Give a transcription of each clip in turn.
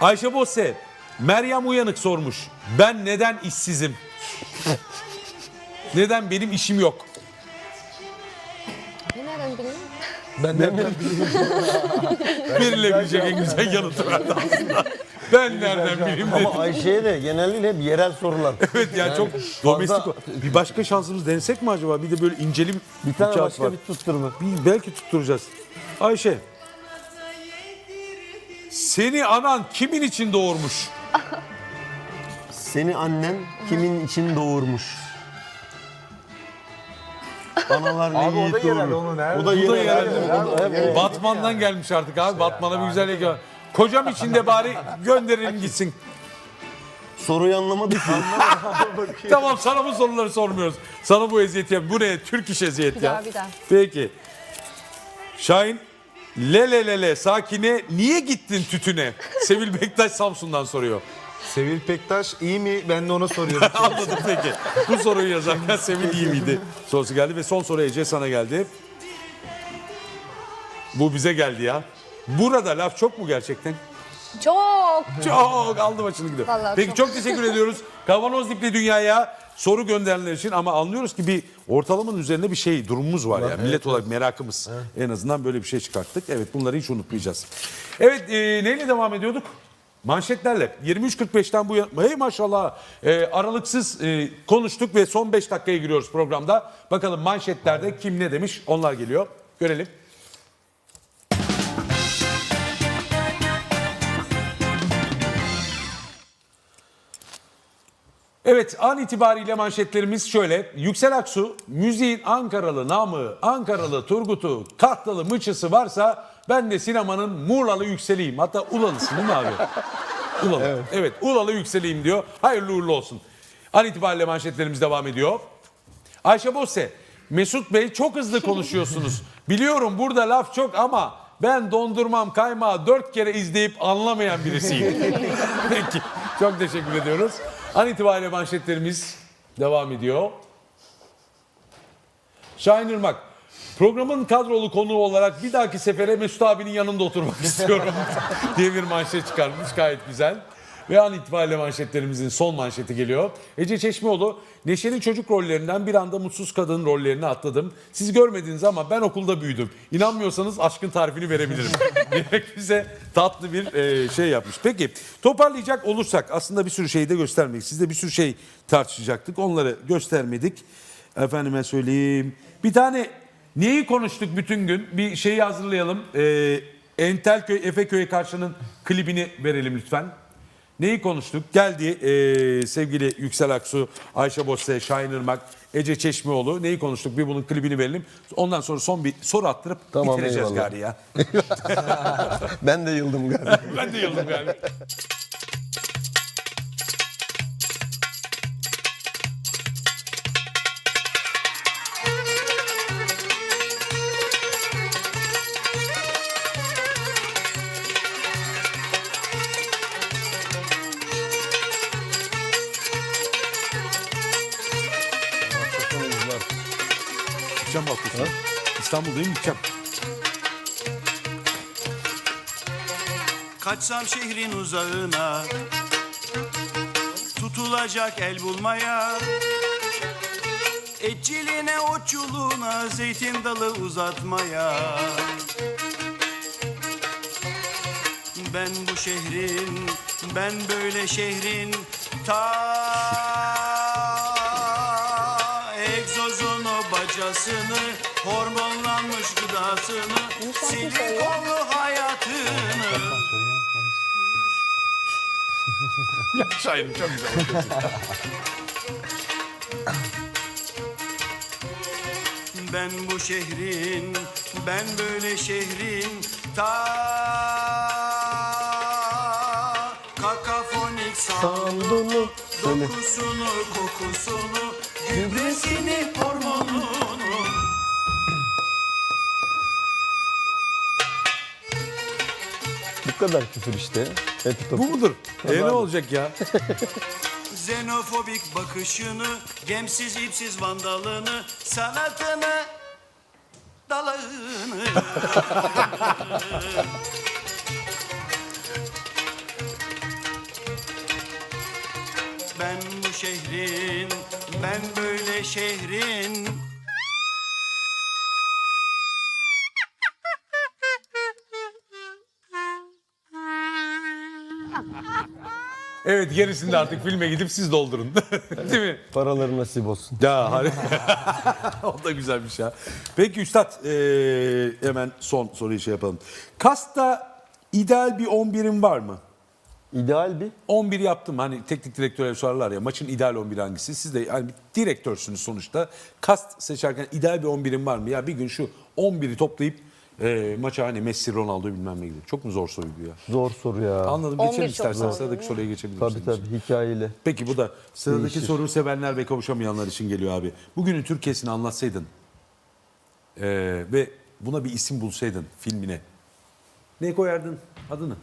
Ayşe Bosse, Meryem Uyanık sormuş. Ben neden işsizim? neden benim işim yok? Ne nereden bileyim? Ben nereden bileyim? Verilebilecek en güzel yanıtı verdi aslında. Ben nereden bileyim dedim. Ama Ayşe'ye de genellikle hep yerel sorular. Evet yani çok domestik. Bir başka şansımız denesek mi acaba? Bir de böyle incelim Bir tane kağıt başka var. bir tutturma. Bir belki tutturacağız. Ayşe. Seni anan kimin için doğurmuş? Seni annen kimin için doğurmuş? Analar ne Abi o yiğit da yerel, doğurmuş. onu nerede- O da Bu da yerel. yerel. O da- hep- Batman'dan gelmiş artık abi. Batman'a bir güzel ege. Kocam için de bari gönderelim gitsin. Soruyu anlamadık ki. Tamam sana bu soruları sormuyoruz. Sana bu eziyeti yap. Bu ne? Türk iş eziyet Bir ya. daha bir daha. Peki. Şahin Lele lele sakine niye gittin tütüne? Sevil Bektaş Samsun'dan soruyor. Sevil Pektaş iyi mi? Ben de ona soruyorum. Anladım peki. Bu soruyu yazarken Sevil iyi miydi? Sorusu geldi ve son soru Ece sana geldi. Bu bize geldi ya. Burada laf çok mu gerçekten? Çok. Çok aldı başını gidiyor. Vallahi Peki çok. çok teşekkür ediyoruz. Kavanoz dipli dünyaya soru gönderenler için ama anlıyoruz ki bir ortalamanın üzerinde bir şey durumumuz var ya. Millet olarak merakımız. En azından böyle bir şey çıkarttık. Evet bunları hiç unutmayacağız. Evet e, neyle devam ediyorduk? Manşetlerle 23.45'ten bu yana hey maşallah e, aralıksız e, konuştuk ve son 5 dakikaya giriyoruz programda. Bakalım manşetlerde kim ne demiş onlar geliyor. Görelim. Evet an itibariyle manşetlerimiz şöyle. Yüksel Aksu müziğin Ankaralı namı, Ankaralı Turgut'u, Kahtalı Mıçısı varsa ben de sinemanın Muğlalı Yükseliyim. Hatta Ulalısın değil mi abi? Ulalı. Evet. Ulalı Yükseliyim diyor. Hayırlı uğurlu olsun. An itibariyle manşetlerimiz devam ediyor. Ayşe Bosse, Mesut Bey çok hızlı konuşuyorsunuz. Biliyorum burada laf çok ama ben dondurmam kaymağı dört kere izleyip anlamayan birisiyim. Peki, çok teşekkür ediyoruz. An itibariyle manşetlerimiz devam ediyor. Şahin Irmak, programın kadrolu konuğu olarak bir dahaki sefere Mesut abinin yanında oturmak istiyorum diye bir manşet çıkarmış. Gayet güzel. Ve an itibariyle manşetlerimizin son manşeti geliyor. Ece Çeşmeoğlu, Neşe'nin çocuk rollerinden bir anda mutsuz kadın rollerine atladım. Siz görmediniz ama ben okulda büyüdüm. İnanmıyorsanız aşkın tarifini verebilirim. diyerek bize tatlı bir e, şey yapmış. Peki toparlayacak olursak aslında bir sürü şeyi de göstermedik. Sizde bir sürü şey tartışacaktık. Onları göstermedik. Efendime söyleyeyim. Bir tane neyi konuştuk bütün gün? Bir şeyi hazırlayalım. Ee, Entelköy, Efeköy'e karşının klibini verelim lütfen. Neyi konuştuk? Geldi ee, sevgili Yüksel Aksu, Ayşe Bosse, Şahin Irmak, Ece Çeşmeoğlu. Neyi konuştuk? Bir bunun klibini verelim. Ondan sonra son bir soru attırıp Tamam, bitireceğiz eyvallah. gari ya. ben de yıldım galiba. ben de yıldım galiba. İstanbul'dayım gideceğim. Kaçsam şehrin uzağına Tutulacak el bulmaya. Etçiliğine, otçuluğuna Zeytin dalı uzatmaya. Ben bu şehrin, ben böyle şehrin Ta bacasını Hormonlanmış gıdasını Silikonlu hayatını Ya Şahin çok güzel. Ben bu şehrin, ben böyle şehrin ta kakafonik soundunu, dokusunu, kokusunu, gübresini, hormonunu. Bu kadar küfür işte. Bu mudur? E ne olacak ya? Xenofobik bakışını, gemsiz ipsiz vandalını, sanatını, dalağını. ben bu şehrin, ben böyle şehrin Evet gerisini de artık filme gidip siz doldurun. Değil mi? Paraları nasip olsun. Ya harika. o da güzelmiş ya. Peki Üstad eee, hemen son soruyu şey yapalım. Kasta ideal bir 11'in var mı? İdeal bir 11 yaptım hani teknik direktöre sorarlar ya maçın ideal 11 hangisi? Siz de hani direktörsünüz sonuçta. Kast seçerken ideal bir 11'in var mı? Ya bir gün şu 11'i toplayıp eee maça hani Messi, Ronaldo bilmem ne gibi. Çok mu zor soruydu ya? zor soru ya. Anladım 11 geçelim çok istersen zor. sıradaki soruya geçebiliriz. Tabii tabii hikayeyle. Peki bu da sıradaki Değişir. soru sevenler ve kavuşamayanlar için geliyor abi. Bugünün Türkiye'sini anlatsaydın eee, ve buna bir isim bulsaydın filmine ne koyardın adını?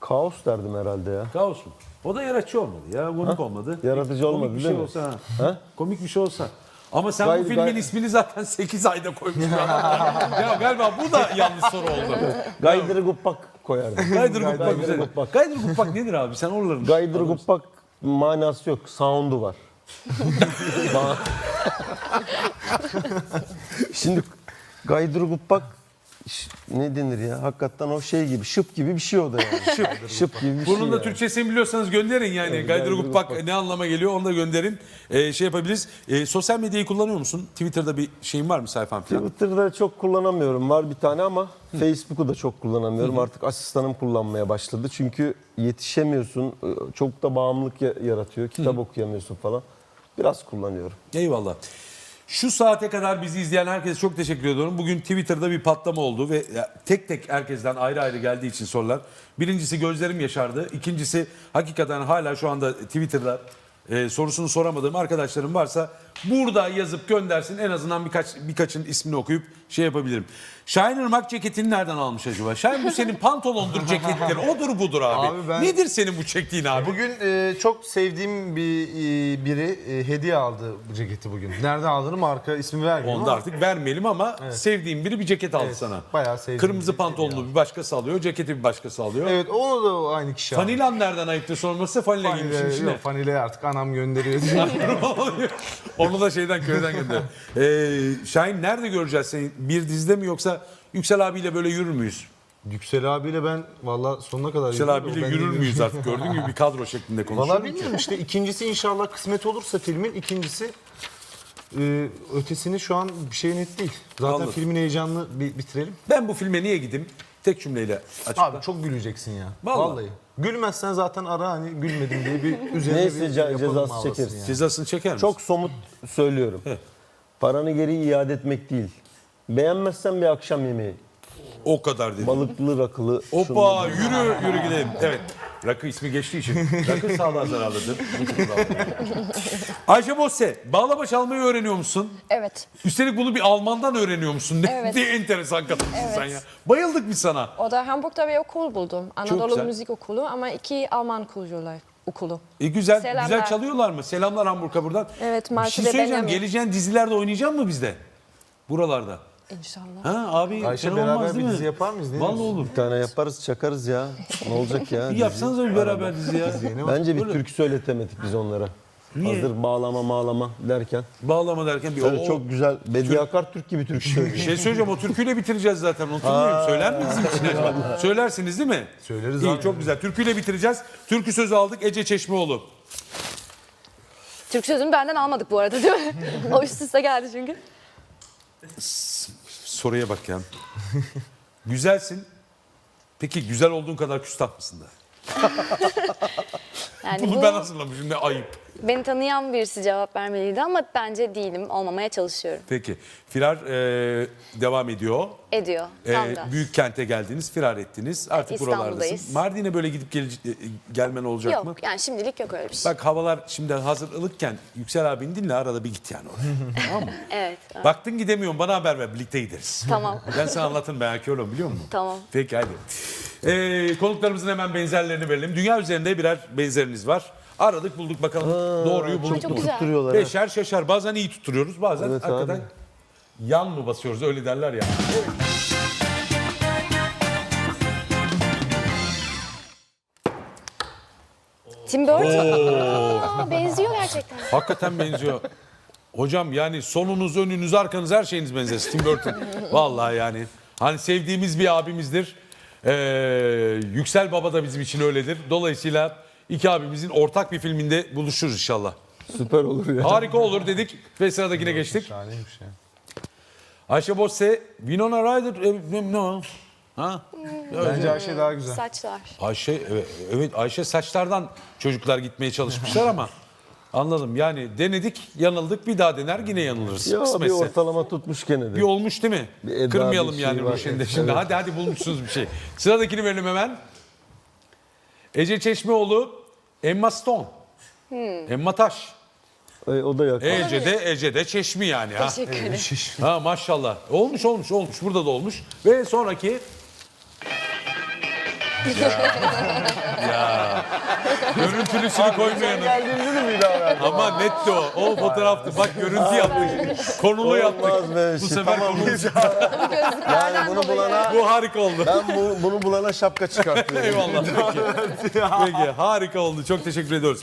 Kaos derdim herhalde ya. Kaos mu? O da yaratıcı olmadı ya komik olmadı. Yaratıcı Komik olmadı bir değil şey mi? olsa ha. Ha? Komik bir şey olsa. Ama sen Gay- bu filmin gay- ismini zaten 8 ayda koymuşsun. ya galiba bu da yanlış soru oldu. Gaydırı guppak koyardım. Gaydır Guppak güzel. Guppak. Gaydır Guppak nedir abi? Sen oraların Gaydırı guppak manası yok. Sound'u var. Ba- Şimdi gaydırı guppak ne denir ya? Hakikaten o şey gibi, şıp gibi bir şey o da yani. şıp, şıp gibi bir Bunun şey da yani. Türkçesini biliyorsanız gönderin yani. Evet, Gaydır Gaydır Guppak Guppak. ne anlama geliyor onu da gönderin. Ee, şey yapabiliriz. Ee, sosyal medyayı kullanıyor musun? Twitter'da bir şeyin var mı sayfan falan? Twitter'da çok kullanamıyorum. Var bir tane ama Facebook'u da çok kullanamıyorum. Artık asistanım kullanmaya başladı. Çünkü yetişemiyorsun. Çok da bağımlılık ya- yaratıyor. Kitap okuyamıyorsun falan. Biraz kullanıyorum. Eyvallah. Şu saate kadar bizi izleyen herkese çok teşekkür ediyorum. Bugün Twitter'da bir patlama oldu ve tek tek herkesten ayrı ayrı geldiği için sorular. Birincisi gözlerim yaşardı. İkincisi hakikaten hala şu anda Twitter'da e, sorusunu soramadığım arkadaşlarım varsa burada yazıp göndersin. En azından birkaç birkaçın ismini okuyup şey yapabilirim. Şahin Irmak ceketini nereden almış acaba? Şahin bu senin pantolondur cekettir. Odur budur abi. Abi ben- Nedir senin bu çektiğin abi? Bugün e, çok sevdiğim bir e, biri e, hediye aldı bu ceketi bugün. Nereden aldığını marka ismi vermiyorum Onu da ama artık vermeyelim ama sevdiğim biri bir ceket aldı sana. bayağı sevdiğim Kırmızı biri pantolonlu bir başkası alıyor, ceketi bir başkası alıyor. Evet onu da aynı kişi aldı. Fanilan nereden ayıptır sorması? Fanile giymişsin Fanile, içine. yok, fanile artık anam gönderiyor diye. Onu da şeyden köyden gönder. Ee, Şahin nerede göreceğiz seni? Bir dizide mi yoksa Yüksel abiyle böyle yürür müyüz? Yüksel abiyle ben valla sonuna kadar Yüksel yürüyorum. abiyle Ben yürür de- müyüz artık? Gördüğün gibi bir kadro şeklinde Valla konuşuyoruz. bilmiyorum işte ikincisi inşallah kısmet olursa filmin ikincisi e, ötesini şu an bir şey net değil. Zaten Anladım. filmin heyecanını bir bitirelim. Ben bu filme niye gideyim? Tek cümleyle açıkla. Abi çok güleceksin ya. Vallahi. Vallahi. Gülmezsen zaten ara hani gülmedim diye bir üzerine Neyse, bir ce- yapalım cezası havası çekeriz. yani. Cezasını çeker misin? Çok somut söylüyorum. Paranı geri iade etmek değil. Beğenmezsen bir akşam yemeği. O kadar dedim. Balıklı, rakılı. Şunlu. yürü yürü gidelim. Evet. Rakı ismi geçtiği için. Rakı sağlığa zararlıdır. Ayşe Bosse, bağlama çalmayı öğreniyor musun? Evet. Üstelik bunu bir Almandan öğreniyor musun? Ne, Evet. ne enteresan kadınsın Evet. sen ya. Bayıldık biz sana. O da Hamburg'da bir okul buldum. Anadolu güzel. Müzik Okulu ama iki Alman kurucular okulu. E güzel, Selamlar. güzel çalıyorlar mı? Selamlar Hamburg'a buradan. Evet, Bir şey söyleyeceğim. Benjamin. Geleceğin dizilerde oynayacak mı bizde? Buralarda. İnşallah. Ha abi Ayşe beraber olmaz bir dizi yapar mıyız? Ne Vallahi olur. Bir tane yaparız, çakarız ya. Ne olacak ya? Bir yapsanız bir beraber dizi ya. Bence bir türkü söyletemedik biz onlara. Niye? Hazır bağlama mağlama derken. Bağlama derken bir Böyle o, çok güzel Bediye Akar Türk gibi türkü Bir söylüyor. şey söyleyeceğim o türküyle bitireceğiz zaten unutmayayım. Söyler miyiz bizim için acaba? Söylersiniz değil mi? Söyleriz İyi abi. çok güzel. Türküyle bitireceğiz. Türkü sözü aldık Ece Çeşmeoğlu. Türk sözünü benden almadık bu arada değil mi? o üst üste geldi çünkü. Soruya bak ya. Güzelsin. Peki güzel olduğun kadar küstah mısın da? Yani Bunu bu ben hazırlamışım ne ayıp. beni tanıyan birisi cevap vermeliydi ama bence değilim. Olmamaya çalışıyorum. Peki. Firar e, devam ediyor. Ediyor. E, Tam gaz. büyük kente geldiniz, firar ettiniz. Artık İstanbul'dayız. buralardasın. Mardin'e böyle gidip gele- e, gelmen olacak Yok mı? yani şimdilik yok öyle bir şey. Bak havalar şimdi hazır ılıkken Yüksel abini dinle arada bir git yani oraya. tamam mı? Evet. Baktın gidemiyorum bana haber ver birlikte gideriz. Tamam. Ben sana anlatırım ben arkeologum biliyor musun? Tamam. Peki hadi. Ee, konuklarımızın hemen benzerlerini verelim. Dünya üzerinde birer benzeriniz var. Aradık bulduk bakalım doğruyu bulduk Çok mu? güzel. Tutturuyorlar. ha. Beşer şaşar bazen iyi tutturuyoruz bazen Evet hakikaten abi. yan mı basıyoruz öyle derler ya. Tim Burton. Aa, benziyor gerçekten. Hakikaten benziyor. Hocam yani sonunuz, önünüz, arkanız her şeyiniz benzer. Tim Burton. Vallahi yani. Hani sevdiğimiz bir abimizdir. Ee, Yüksel Baba da bizim için öyledir. Dolayısıyla iki abimizin ortak bir filminde buluşuruz inşallah. Süper olur ya. Harika olur dedik ve sıradakine geçtik. Şahaneymiş ya. Ayşe Bosse, Winona Ryder, e, no. Ha? Bence Ayşe daha güzel. Saçlar. Ayşe, evet, evet Ayşe saçlardan çocuklar gitmeye çalışmışlar ama anladım. Yani denedik, yanıldık, bir daha dener yine yanılırız. Ya bir ortalama tutmuş gene de. Bir olmuş değil mi? Bir Eda, Kırmayalım bir yani şey bu işin de şimdi. Evet. Hadi hadi bulmuşsunuz bir şey. Sıradakini verelim hemen. Ece Çeşmeoğlu, Emma Stone. Emma Taş. E, o da yakın. Ece de, Ece de Çeşmi yani. Ha? Teşekkür ederim. ha maşallah. Olmuş olmuş olmuş. Burada da olmuş. Ve sonraki... Ya. ya. Görüntülüsünü koymayanın. Geldiğinde de bir daha verdim. Ama netti o. O fotoğraftı. Bak görüntü yaptık. Konulu yaptık. Bu şey. sefer Tamam. konulu. Yani bunu bulana Bu harika oldu. ben bu, bunu bulana şapka çıkartıyorum. Eyvallah. Peki. Peki. Harika oldu. Çok teşekkür ediyoruz.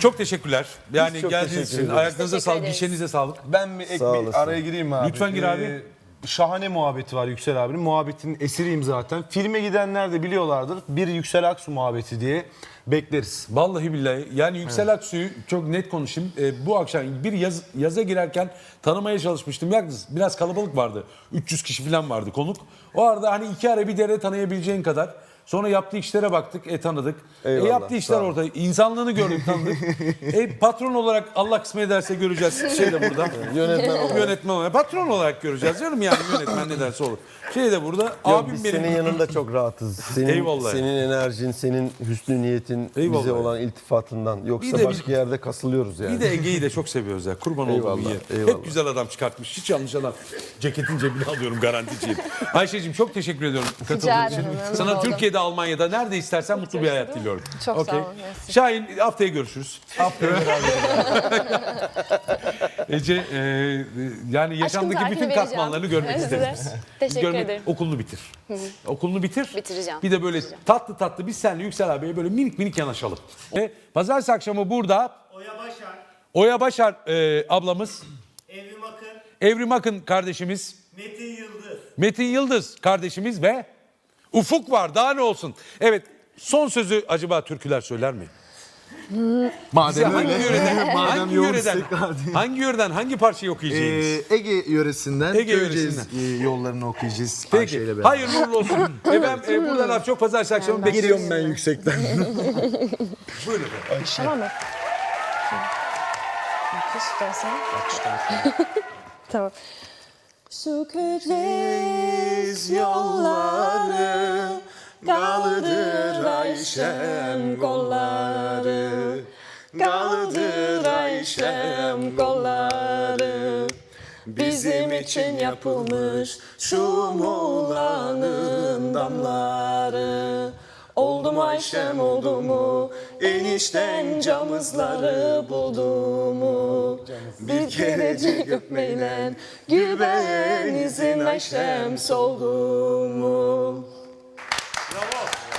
Çok teşekkürler. Yani çok geldiğiniz teşekkür için ederiz. ayaklarınıza sağlık, gişenize sağlık. Ben bir ek Sağ bir araya gireyim mi abi? Lütfen gir abi. Ee, şahane muhabbeti var Yüksel abinin. Muhabbetin esiriyim zaten. Filme gidenler de biliyorlardır. Bir Yüksel Aksu muhabbeti diye bekleriz. Vallahi billahi yani Yüksel Aksu'yu çok net konuşayım. Ee, bu akşam bir yaz, yaza girerken tanımaya çalışmıştım. Yalnız biraz kalabalık vardı. 300 kişi falan vardı konuk. O arada hani iki ara bir dere tanıyabileceğin kadar. Sonra yaptığı işlere baktık, e tanıdık. E, Eyvallah, yaptığı işler ol. orada. İnsanlığını gördük, tanıdık. e, patron olarak Allah kısmet ederse göreceğiz. Şey de burada. Yönetmen olarak. Yönetmen olarak. Patron olarak göreceğiz canım yani yönetmen ne derse olur. Şey de burada. Yok, abim biz benim. senin yanında çok rahatız. Senin, Eyvallah. Senin enerjin, senin hüsnü niyetin, Eyvallah. bize olan iltifatından. Yoksa Bir de başka bir- yerde kasılıyoruz yani. Bir de Ege'yi de çok seviyoruz ya. Kurban olduğum Eyvallah, iyi. eyvallah. Hep güzel adam çıkartmış. Hiç yanlış adam. Ceketin cebine alıyorum garanticiyim. Ayşe'cim çok teşekkür ediyorum katıldığın için. Sana oldum. Türkiye'de, Almanya'da nerede istersen mutlu bir hayat diliyorum. Çok sağ Okey. olun, mersi. Şahin haftaya görüşürüz. Haftaya Ece e, yani yaşamdaki bütün vereceğim. katmanlarını görmek Size. isteriz. Teşekkür Görmek- ederim. Okulunu bitir. Okulunu bitir. Bitireceğim. Bir de böyle tatlı tatlı biz seninle Yüksel abiye böyle minik minik yanaşalım. Ve pazartesi akşamı burada Oya Başar, Oya Başar e, ablamız, Evrim Akın, Evrim Akın kardeşimiz, Metin Yıldız. Metin Yıldız kardeşimiz ve Ufuk var daha ne olsun. Evet son sözü acaba türküler söyler mi? Bize Madem hangi öyle. yöreden, Madem hangi yoğun yöreden, istek hangi yöreden, hangi parçayı okuyacağız? Ee, Ege yöresinden Ege söyleyeceğiz, yöresinden. e, yollarını okuyacağız Peki, Ayşe ile beraber. hayırlı uğurlu olsun. Efendim e, burada laf çok pazartesi akşamı bekliyorum. Giriyorum ben yüksekten. Buyurun efendim. Tamam mı? tamam. Küresiz yolları Kaldır Ayşem kolları. Kaldır Ayşem kolları. Bizim için yapılmış şu Muğla'nın damları. Oldu mu Ayşem oldu mu Enişten camızları buldu mu? Bir kerecik öpmeyle Gül benizin Ayşem soldu mu